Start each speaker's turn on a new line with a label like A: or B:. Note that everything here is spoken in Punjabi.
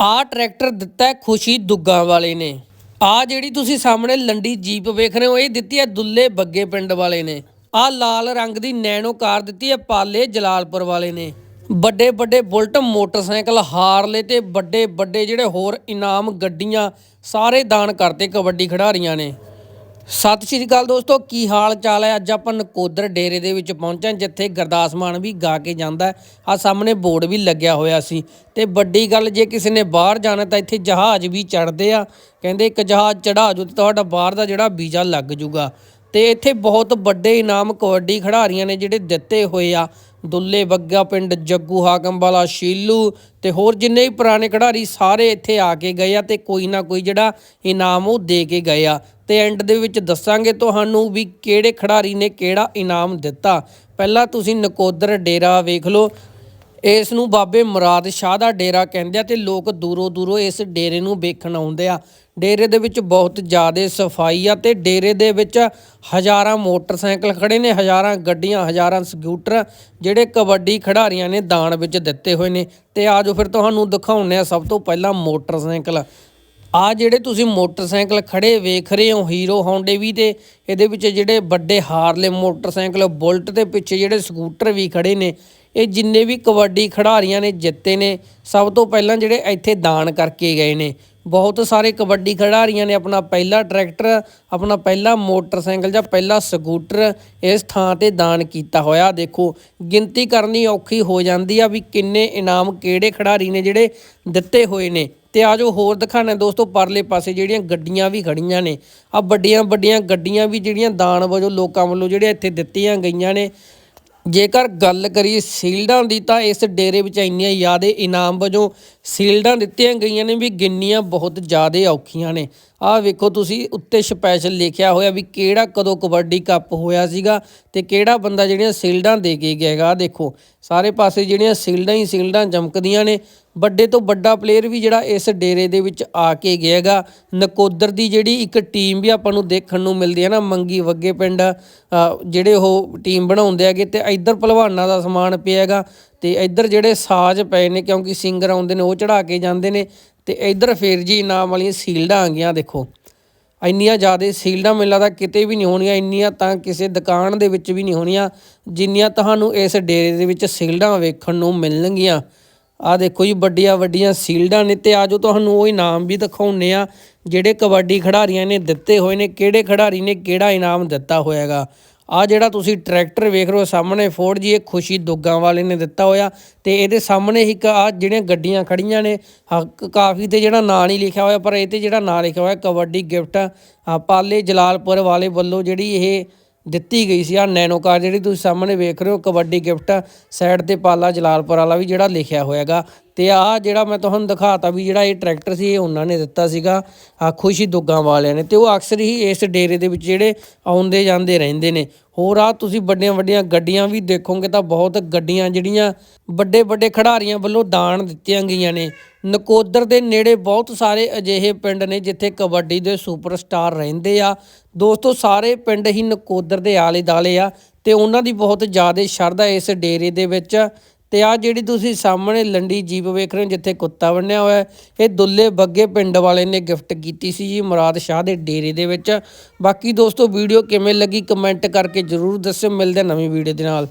A: ਆ ਟਰੈਕਟਰ ਦਿੱਤਾ ਖੁਸ਼ੀ ਦੁੱਗਾ ਵਾਲੇ ਨੇ। ਆ ਜਿਹੜੀ ਤੁਸੀਂ ਸਾਹਮਣੇ ਲੰਡੀ ਜੀਪ ਵੇਖ ਰਹੇ ਹੋ, ਇਹ ਦਿੱਤੀ ਹੈ ਦੁੱਲੇ ਬੱਗੇ ਪਿੰਡ ਵਾਲੇ ਨੇ। ਆ ਲਾਲ ਰੰਗ ਦੀ ਨੈਣੋ ਕਾਰ ਦਿੱਤੀ ਹੈ ਪਾਲੇ ਜਲਾਲਪੁਰ ਵਾਲੇ ਨੇ। ਵੱਡੇ ਵੱਡੇ ਬੁਲਟ, ਮੋਟਰਸਾਈਕਲ, ਹਾਰਲੇ ਤੇ ਵੱਡੇ ਵੱਡੇ ਜਿਹੜੇ ਹੋਰ ਇਨਾਮ ਗੱਡੀਆਂ ਸਾਰੇ ਦਾਨ ਕਰਤੇ ਕਬੱਡੀ ਖਿਡਾਰੀਆਂ ਨੇ। ਸਤਿ ਸ਼੍ਰੀ ਅਕਾਲ ਦੋਸਤੋ, ਕੀ ਹਾਲ ਚਾਲ ਹੈ? ਅੱਜ ਆਪਾਂ ਨਕੋਦਰ ਡੇਰੇ ਦੇ ਵਿੱਚ ਪਹੁੰਚੇ ਜਿੱਥੇ ਗੁਰਦਾਸ ਮਾਨ ਵੀ ਗਾ ਕੇ ਜਾਂਦਾ ਆ ਸਾਹਮਣੇ ਬੋਰਡ ਵੀ ਲੱਗਿਆ ਹੋਇਆ ਸੀ। ਤੇ ਵੱਡੀ ਗੱਲ, ਜੇ ਕਿਸੇ ਨੇ ਬਾਹਰ ਜਾਣਾ ਤਾਂ ਇੱਥੇ ਜਹਾਜ਼ ਵੀ ਚੜਦੇ ਆ। ਕਹਿੰਦੇ ਇੱਕ ਜਹਾਜ਼ ਚੜਾ ਜੋ ਤੇ ਤੁਹਾਡਾ ਬਾਹਰ ਦਾ ਜਿਹੜਾ ਵੀਜ਼ਾ ਲੱਗ ਜੂਗਾ। ਤੇ ਇੱਥੇ ਬਹੁਤ ਵੱਡੇ ਇਨਾਮ ਕਬੱਡੀ ਖਿਡਾਰੀਆਂ ਨੇ ਜਿਹੜੇ ਦਿੱਤੇ ਹੋਏ ਆ। ਦੁੱਲੇ ਬੱਗਾ ਪਿੰਡ, ਜੱਗੂ ਹਾਕਮ ਵਾਲਾ ਸ਼ੀਲੂ ਤੇ ਹੋਰ ਜਿੰਨੇ ਵੀ ਪੁਰਾਣੇ ਖਿਡਾਰੀ ਸਾਰੇ ਇੱਥੇ ਆ ਕੇ ਗਏ ਆ ਤੇ ਕੋਈ ਨਾ ਕੋਈ ਜਿਹੜਾ ਇਨਾਮ ਉਹ ਦੇ ਕੇ ਗਏ ਆ। ਤੇ ਐਂਡ ਦੇ ਵਿੱਚ ਦੱਸਾਂਗੇ ਤੁਹਾਨੂੰ ਵੀ ਕਿਹੜੇ ਖਿਡਾਰੀ ਨੇ ਕਿਹੜਾ ਇਨਾਮ ਦਿੱਤਾ। ਪਹਿਲਾਂ ਤੁਸੀਂ ਨਕੋਦਰ ਡੇਰਾ ਵੇਖ ਲਓ ਇਸ ਨੂੰ ਬਾਬੇ ਮੁਰਾਦ ਸ਼ਾਹ ਦਾ ਡੇਰਾ ਕਹਿੰਦੇ ਆ ਤੇ ਲੋਕ ਦੂਰੋਂ ਦੂਰੋਂ ਇਸ ਡੇਰੇ ਨੂੰ ਵੇਖਣ ਆਉਂਦੇ ਆ। ਡੇਰੇ ਦੇ ਵਿੱਚ ਬਹੁਤ ਜ਼ਿਆਦਾ ਸਫ਼ਾਈ ਆ ਤੇ ਡੇਰੇ ਦੇ ਵਿੱਚ ਹਜ਼ਾਰਾਂ ਮੋਟਰਸਾਈਕਲ ਖੜੇ ਨੇ, ਹਜ਼ਾਰਾਂ ਗੱਡੀਆਂ, ਹਜ਼ਾਰਾਂ ਸਕੂਟਰ, ਜਿਹੜੇ ਕਬੱਡੀ ਖਿਡਾਰੀਆਂ ਨੇ ਦਾਨ ਵਿੱਚ ਦਿੱਤੇ ਹੋਏ ਨੇ। ਤੇ ਆਜੋ ਫਿਰ ਤੁਹਾਨੂੰ ਦਿਖਾਉਂਦੇ ਆ ਸਭ ਤੋਂ ਪਹਿਲਾਂ ਮੋਟਰਸਾਈਕਲ। ਆ ਜਿਹੜੇ ਤੁਸੀਂ ਮੋਟਰਸਾਈਕਲ ਖੜੇ ਵੇਖ ਰਹੇ ਹੋ, ਹੀਰੋ ਹੌਂਡੇ ਵੀ ਤੇ ਇਹਦੇ ਵਿੱਚ ਜਿਹੜੇ ਵੱਡੇ ਹਾਰਲੇ ਮੋਟਰਸਾਈਕਲ ਬੁਲਟ ਦੇ ਪਿੱਛੇ ਜਿਹੜੇ ਸਕੂਟਰ ਵੀ ਖੜੇ ਨੇ ਇਹ ਜਿੰਨੇ ਵੀ ਕਬੱਡੀ ਖਿਡਾਰੀਆਂ ਨੇ ਜਿੱਤੇ ਨੇ, ਸਭ ਤੋਂ ਪਹਿਲਾਂ ਜਿਹੜੇ ਇੱਥੇ ਦਾਨ ਕਰਕੇ ਗਏ ਨੇ। ਬਹੁਤ ਸਾਰੇ ਕਬੱਡੀ ਖਿਡਾਰੀਆਂ ਨੇ ਆਪਣਾ ਪਹਿਲਾ ਟਰੈਕਟਰ, ਆਪਣਾ ਪਹਿਲਾ ਮੋਟਰਸਾਈਕਲ ਜਾਂ ਪਹਿਲਾ ਸਕੂਟਰ ਇਸ ਥਾਂ ਤੇ ਦਾਨ ਕੀਤਾ ਹੋਇਆ। ਦੇਖੋ, ਗਿਣਤੀ ਕਰਨੀ ਔਖੀ ਹੋ ਜਾਂਦੀ ਆ ਵੀ ਕਿੰਨੇ ਇਨਾਮ ਕਿਹੜੇ ਖਿਡਾਰੀ ਨੇ ਜਿਹੜੇ ਦਿੱਤੇ ਹੋਏ ਨੇ। ਤੇ ਆਜੋ ਹੋਰ ਦਿਖਾਣਾ ਦੋਸਤੋ, ਪਰਲੇ ਪਾਸੇ ਜਿਹੜੀਆਂ ਗੱਡੀਆਂ ਵੀ ਖੜੀਆਂ ਨੇ। ਆ ਵੱਡੀਆਂ ਵੱਡੀਆਂ ਗੱਡੀਆਂ ਵੀ ਜਿਹੜੀਆਂ ਦਾਨ ਵਜੋਂ ਲੋਕਾਂ ਵੱਲੋਂ ਜਿਹੜੇ ਇੱਥੇ ਦਿੱਤੀਆਂ ਗਈਆਂ ਨੇ। ਜੇਕਰ ਗੱਲ ਕਰੀਏ ਸੀਲਡਾਂ ਦੀ ਤਾਂ ਇਸ ਡੇਰੇ ਵਿੱਚ ਇੰਨੀਆਂ ਜ਼ਿਆਦੇ ਇਨਾਮ ਵਜੋਂ ਸੀਲਡਾਂ ਦਿੱਤੀਆਂ ਗਈਆਂ ਨੇ ਵੀ ਗਿੰਨੀਆਂ ਬਹੁਤ ਜ਼ਿਆਦੇ ਔਖੀਆਂ ਨੇ। ਆਹ ਵੇਖੋ ਤੁਸੀਂ, ਉੱਤੇ ਸਪੈਸ਼ਲ ਲਿਖਿਆ ਹੋਇਆ ਵੀ ਕਿਹੜਾ ਕਦੋਂ ਕਬੱਡੀ ਕੱਪ ਹੋਇਆ ਸੀਗਾ ਤੇ ਕਿਹੜਾ ਬੰਦਾ ਜਿਹੜੀਆਂ ਸੀਲਡਾਂ ਦੇ ਕੇ ਗਿਆਗਾ ਦੇਖੋ, ਸਾਰੇ ਪਾਸੇ ਜਿਹੜੀਆਂ ਸੀਲਡਾਂ ਹੀ ਸੀਲਡਾਂ ਚਮਕਦੀਆਂ ਨੇ। ਵੱਡੇ ਤੋਂ ਵੱਡਾ ਪਲੇਅਰ ਵੀ ਜਿਹੜਾ ਇਸ ਡੇਰੇ ਦੇ ਵਿੱਚ ਆ ਕੇ ਗਿਆਗਾ ਨਕੋਦਰ ਦੀ ਜਿਹੜੀ ਇੱਕ ਟੀਮ ਵੀ ਆਪਾਂ ਨੂੰ ਦੇਖਣ ਨੂੰ ਮਿਲਦੀ ਹੈ ਨਾ, ਮੰਗੀ ਵੱਗੇ ਪਿੰਡ ਜਿਹੜੇ ਉਹ ਟੀਮ ਬਣਾਉਂਦੇ ਹੈਗੇ ਤੇ ਇੱਧਰ ਪਹਿਲਵਾਨਾਂ ਦਾ ਸਮਾਨ ਪਿਆ ਹੈਗਾ ਤੇ ਇੱਧਰ ਜਿਹੜੇ ਸਾਜ਼ ਪਏ ਨੇ ਕਿਉਂਕਿ ਸਿੰਗਰ ਆਉਂਦੇ ਨੇ, ਉਹ ਚੜਾ ਕੇ ਜਾਂਦੇ ਨੇ ਤੇ ਇੱਧਰ ਫੇਰ ਜੀ ਨਾਮ ਵਾਲੀਆਂ ਸੀਲਡਾਂ ਆ ਗਈਆਂ ਦੇਖੋ। ਇੰਨੀਆਂ ਜ਼ਿਆਦਾ ਸੀਲਡਾਂ ਮੈਨੂੰ ਲੱਗਦਾ ਕਿਤੇ ਵੀ ਨਹੀਂ ਹੋਣੀਆਂ, ਇੰਨੀਆਂ ਤਾਂ ਕਿਸੇ ਦੁਕਾਨ ਦੇ ਵਿੱਚ ਵੀ ਨਹੀਂ ਹੋਣੀਆਂ, ਜਿੰਨੀਆਂ ਤੁਹਾਨੂੰ ਇਸ ਡੇਰੇ ਦੇ ਵਿੱਚ ਸੀਲਡਾਂ ਵੇਖਣ ਨੂੰ ਮਿਲਣਗੀਆਂ। ਆ ਦੇਖੋ ਜੀ, ਵੱਡੀਆਂ ਵੱਡੀਆਂ ਸੀਲਡਾਂ ਨੇ ਤੇ ਆਜੋ ਤੁਹਾਨੂੰ ਉਹ ਇਨਾਮ ਵੀ ਦਿਖਾਉਣੇ ਆ ਜਿਹੜੇ ਕਬੱਡੀ ਖਿਡਾਰੀਆਂ ਨੇ ਦਿੱਤੇ ਹੋਏ ਨੇ, ਕਿਹੜੇ ਖਿਡਾਰੀ ਨੇ ਕਿਹੜਾ ਇਨਾਮ ਦਿੱਤਾ ਹੋਇਆਗਾ। ਆ ਜਿਹੜਾ ਤੁਸੀਂ ਟਰੈਕਟਰ ਵੇਖ ਰਹੇ ਹੋ ਸਾਹਮਣੇ ਫੋਰਡ ਜੀ, ਇਹ ਖੁਸ਼ੀ ਦੁੱਗਾਂ ਵਾਲੇ ਨੇ ਦਿੱਤਾ ਹੋਇਆ ਤੇ ਇਹਦੇ ਸਾਹਮਣੇ ਇੱਕ ਆ ਜਿਹੜੀਆਂ ਗੱਡੀਆਂ ਖੜੀਆਂ ਨੇ ਆਹ ਕਾਫੀ ਤੇ ਜਿਹੜਾ ਨਾਂ ਨਹੀਂ ਲਿਖਿਆ ਹੋਇਆ, ਪਰ ਇਹ ਤੇ ਜਿਹੜਾ ਨਾਂ ਲਿਖਿਆ ਹੋਇਆ, ਕਬੱਡੀ ਗਿਫਟ ਆ ਪਾਲੇ ਜਲਾਲਪੁਰ ਵਾਲੇ ਵੱਲੋਂ ਜਿਹੜੀ ਇਹ ਦਿੱਤੀ ਗਈ ਸੀ। ਆ ਨੈਨੋ ਕਾਰ ਜਿਹੜੀ ਤੁਸੀਂ ਸਾਹਮਣੇ ਵੇਖ ਰਹੇ ਹੋ, ਕਬੱਡੀ ਗਿਫਟ ਸਾਈਡ ਤੇ ਪਾਲਾ ਜਲਾਲਪੁਰ ਵਾਲਾ ਵੀ ਜਿਹੜਾ ਲਿਖਿਆ ਹੋਇਆਗਾ। ਤੇ ਆ ਜਿਹੜਾ ਮੈਂ ਤੁਹਾਨੂੰ ਦਿਖਾਤਾ ਵੀ ਜਿਹੜਾ ਇਹ ਟਰੈਕਟਰ ਸੀ, ਇਹ ਉਹਨਾਂ ਨੇ ਦਿੱਤਾ ਸੀਗਾ ਆ ਖੁਸ਼ੀ ਦੁੱਗਾਂ ਵਾਲਿਆਂ ਨੇ। ਤੇ ਉਹ ਅਕਸਰ ਹੀ ਇਸ ਡੇਰੇ ਦੇ ਵਿੱਚ ਜਿਹੜੇ ਆਉਂਦੇ ਜਾਂਦੇ ਰਹਿੰਦੇ ਨੇ। ਹੋਰ ਆ ਤੁਸੀਂ ਵੱਡੀਆਂ ਵੱਡੀਆਂ ਗੱਡੀਆਂ ਵੀ ਦੇਖੋਗੇ ਤਾਂ ਬਹੁਤ ਗੱਡੀਆਂ ਜਿਹੜੀਆਂ ਵੱਡੇ ਵੱਡੇ ਖਿਡਾਰੀਆਂ ਵੱਲੋਂ ਦਾਨ ਦਿੱਤੀਆਂ ਗਈਆਂ ਨੇ। ਨਕੋਦਰ ਦੇ ਨੇੜੇ ਬਹੁਤ ਸਾਰੇ ਅਜਿਹੇ ਪਿੰਡ ਨੇ ਜਿੱਥੇ ਕਬੱਡੀ ਦੇ ਸੁਪਰਸਟਾਰ ਰਹਿੰਦੇ ਆ। ਦੋਸਤੋ, ਸਾਰੇ ਪਿੰਡ ਹੀ ਨਕੋਦਰ ਦੇ ਆਲੇ ਦਾਲੇ ਆ ਤੇ ਉਹਨਾਂ ਦੀ ਬਹੁਤ ਜ਼ਿਆਦਾ ਸ਼ਰਧਾ ਇਸ ਡੇਰੇ ਦੇ ਵਿੱਚ। ਤੇ ਆ ਜਿਹੜੀ ਤੁਸੀਂ ਸਾਹਮਣੇ ਲੰਡੀ ਜੀਪ ਵੇਖ ਰਹੇ ਹੋ, ਜਿੱਥੇ ਕੁੱਤਾ ਬੰਨਿਆ ਹੋਇਆ ਇਹ ਦੁੱਲੇ ਬੱਗੇ ਪਿੰਡ ਵਾਲੇ ਨੇ ਗਿਫਟ ਕੀਤੀ ਸੀ ਜੀ ਮੁਰਾਦ ਸ਼ਾਹ ਦੇ ਡੇਰੇ ਦੇ ਵਿੱਚ। ਬਾਕੀ ਦੋਸਤੋ, ਵੀਡੀਓ ਕਿਵੇਂ ਲੱਗੀ ਕਮੈਂਟ ਕਰਕੇ ਜਰੂਰ ਦੱਸਿਓ। ਮਿਲਦੇ ਨਵੀਂ ਵੀਡੀਓ ਦੇ ਨਾਲ।